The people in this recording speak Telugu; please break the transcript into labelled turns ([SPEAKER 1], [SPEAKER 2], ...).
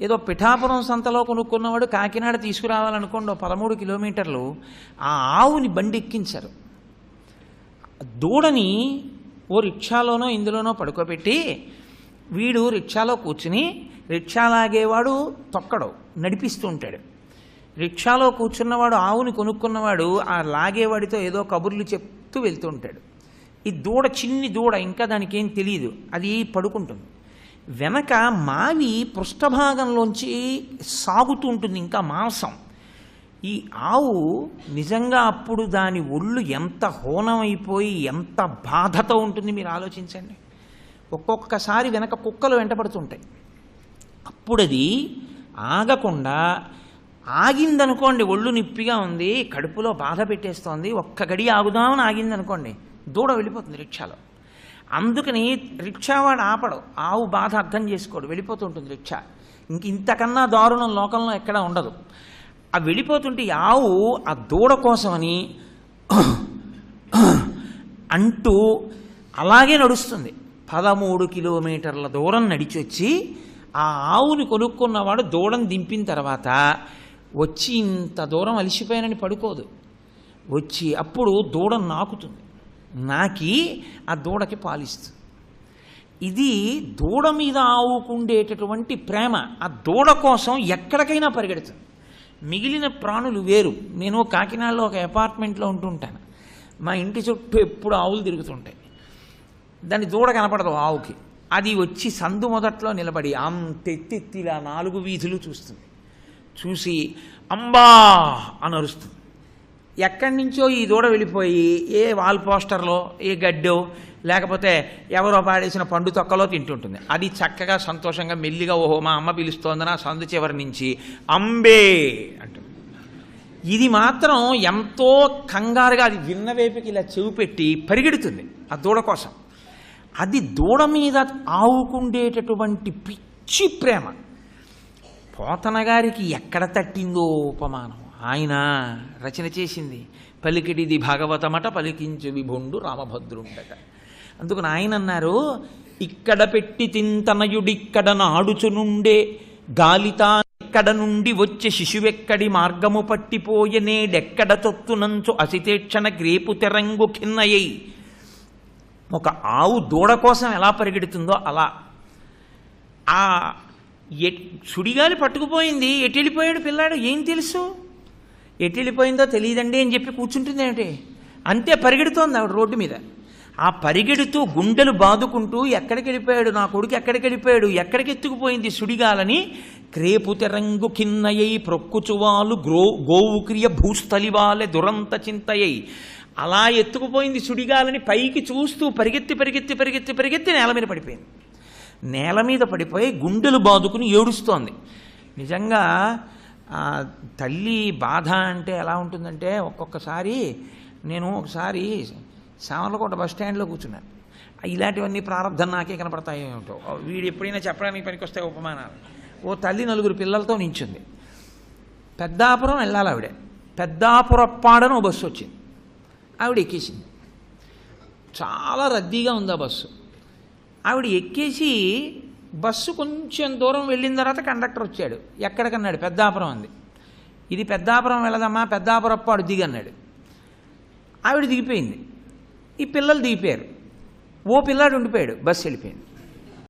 [SPEAKER 1] ఏదో పిఠాపురం సంతలో కొనుక్కున్నవాడు కాకినాడ తీసుకురావాలనుకోండి ఓ పదమూడు కిలోమీటర్లు ఆ ఆవుని బండి ఎక్కించారు దూడని ఓ రిక్షాలోనో ఇందులోనో పడుకోబెట్టి వీడు రిక్షాలో కూర్చుని రిక్షా లాగేవాడు తొక్కడు నడిపిస్తూ ఉంటాడు. రిక్షాలో కూర్చున్నవాడు ఆవుని కొనుక్కున్నవాడు ఆ లాగేవాడితో ఏదో కబుర్లు చెప్తూ వెళ్తూ ఉంటాడు. ఈ దూడ చిన్ని దూడ ఇంకా దానికి ఏం తెలియదు అది పడుకుంటుంది. వెనక మావి పృష్ఠభాగంలోంచి సాగుతూ ఉంటుంది ఇంకా మాంసం. ఈ ఆవు నిజంగా అప్పుడు దాని ఒళ్ళు ఎంత హోనమైపోయి ఎంత బాధతో ఉంటుంది మీరు ఆలోచించండి. ఒక్కొక్కసారి వెనక కుక్కలు వెంటపడుతుంటాయి. అప్పుడు అది ఆగకుండా ఆగిందనుకోండి ఒళ్ళు నిప్పిగా ఉంది కడుపులో బాధ పెట్టేస్తోంది ఒక్క గడి ఆగుదామని ఆగిందనుకోండి దూడ వెళ్ళిపోతుంది రిక్షాలో. అందుకని రిక్షావాడు ఆపడు. ఆవు బాధ అర్థం చేసుకోడు. వెళ్ళిపోతుంటుంది రిక్షా. ఇంక ఇంతకన్నా దారుణం లోకంలో ఎక్కడా ఉండదు. ఆ వెళ్ళిపోతుంటే ఆవు ఆ దూడ కోసమని అంటూ అలాగే నడుస్తుంది. పదమూడు కిలోమీటర్ల దూరం నడిచొచ్చి ఆ ఆవుని కొనుక్కున్నవాడు దూడను దింపిన తర్వాత వచ్చి ఇంత దూరం అలిసిపోయానని పడుకోదు. వచ్చి అప్పుడు దూడ నాకుతుంది. నాకి ఆ దూడకి పాలిస్తుంది ఇది దూడ మీద ఆవుకుండేటటువంటి ప్రేమ. ఆ దూడ కోసం ఎక్కడికైనా పరిగెడుతుంది మిగిలిన ప్రాణులు వేరు. నేను కాకినాడలో ఒక అపార్ట్మెంట్లో ఉంటుంటాను. మా ఇంటి చుట్టూ ఎప్పుడు ఆవులు తిరుగుతుంటాయి. దాని దూడ కనపడదు ఆవుకి. అది వచ్చి సందు మొదట్లో నిలబడి అంతెత్తెత్తిలా నాలుగు వీధులు చూస్తుంది. చూసి అంబా అని అరుస్తుంది ఎక్కడి నుంచో ఈ దూడ వెళ్ళిపోయి ఏ వాల్ పోస్టర్లో ఏ గడ్డో లేకపోతే ఎవరో పాడేసిన పండు తొక్కలో తింటుంటుంది. అది చక్కగా సంతోషంగా మెల్లిగా ఓహో మా అమ్మ పిలుస్తోందని ఆ సందు చివరి నుంచి. అంబే అంటుంది. ఇది మాత్రం ఎంతో కంగారుగా అది విన్న వైపుకి ఇలా చెవి పెట్టి పరిగెడుతుంది ఆ దూడ కోసం. అది దూడ మీద ఆవుకుండేటటువంటి పిచ్చి ప్రేమ. పోతన గారికి ఎక్కడ తట్టిందో ఉపమానం. ఆయన రచన చేసింది. పలికిడిది భాగవతమట పలికించు విభుండు రామభద్రుండట. అందుకని ఆయన అన్నారు ఇక్కడ పెట్టి తింతనయుడిక్కడ నాడుచునుండే గాలితా ఎక్కడ నుండి వచ్చే శిశువెక్కడి మార్గము పట్టిపోయే నేడెక్కడ తొత్తునంచు అసితేక్షణ గ్రేపు తెరంగు ఖిన్నయ్యి ఒక ఆవు దూడ కోసం ఎలా పరిగెడుతుందో అలా. ఆ ఎట్ సుడిగాలి పట్టుకుపోయింది. ఎటు వెళ్ళిపోయాడు పిల్లాడు? ఏం తెలుసు? ఎటు వెళ్ళిపోయిందో తెలియదండి అని చెప్పి కూర్చుంటుంది ఏమిటి? అంతే పరిగెడుతోంది ఆవిడ రోడ్డు మీద. ఆ పరిగెడుతూ గుండెలు బాదుకుంటూ ఎక్కడికి వెళ్ళిపోయాడు నా కొడుకు ఎక్కడికి వెళ్ళిపోయాడు ఎక్కడికి ఎత్తుకుపోయింది సుడిగాలని? Crepe తెరంగు కిన్నయ్యి ప్రొక్కుచువాలు grow గోవుక్రియ భూస్థలివాలె దురంత చింతయ్యి. అలా ఎత్తుకుపోయింది సుడిగాలని పైకి చూస్తూ పరిగెత్తి పరిగెత్తి పరిగెత్తి పరిగెత్తి నేల మీద పడిపోయింది. నేల మీద పడిపోయి గుండెలు బాదుకుని ఏడుస్తోంది. నిజంగా ఆ, తల్లి బాధ అంటే ఎలా ఉంటుందంటే ఒక్కొక్కసారి నేను ఒకసారి సామర్లకోట బస్ స్టాండ్లో కూర్చున్నాను ఇలాంటివన్నీ ప్రారంభం నాకే కనపడతాయి ఏమిటో. వీడు ఎప్పుడైనా చెప్పడానికి పనికొస్తాయి ఉపమానాలు. ఓ తల్లి నలుగురు పిల్లలతో నించుంది. పెద్దాపురం వెళ్ళాలి ఆవిడ. పెద్దాపురప్పాడని ఓ బస్సు వచ్చింది. ఆవిడ ఎక్కేసింది. చాలా రద్దీగా ఉంది ఆ బస్సు. ఆవిడ ఎక్కేసి బస్సు కొంచెం దూరం వెళ్ళిన తర్వాత కండక్టర్ వచ్చాడు. ఎక్కడికన్నాడు? పెద్దాపురం అంది. ఇది పెద్దాపురం వెళ్ళదమ్మా పెద్దాపురప్పాడు దిగన్నాడు ఆవిడ దిగిపోయింది. ఈ పిల్లలు దిగిపోయారు. ఓ పిల్లాడు ఉండిపోయాడు బస్సు వెళ్ళిపోయింది.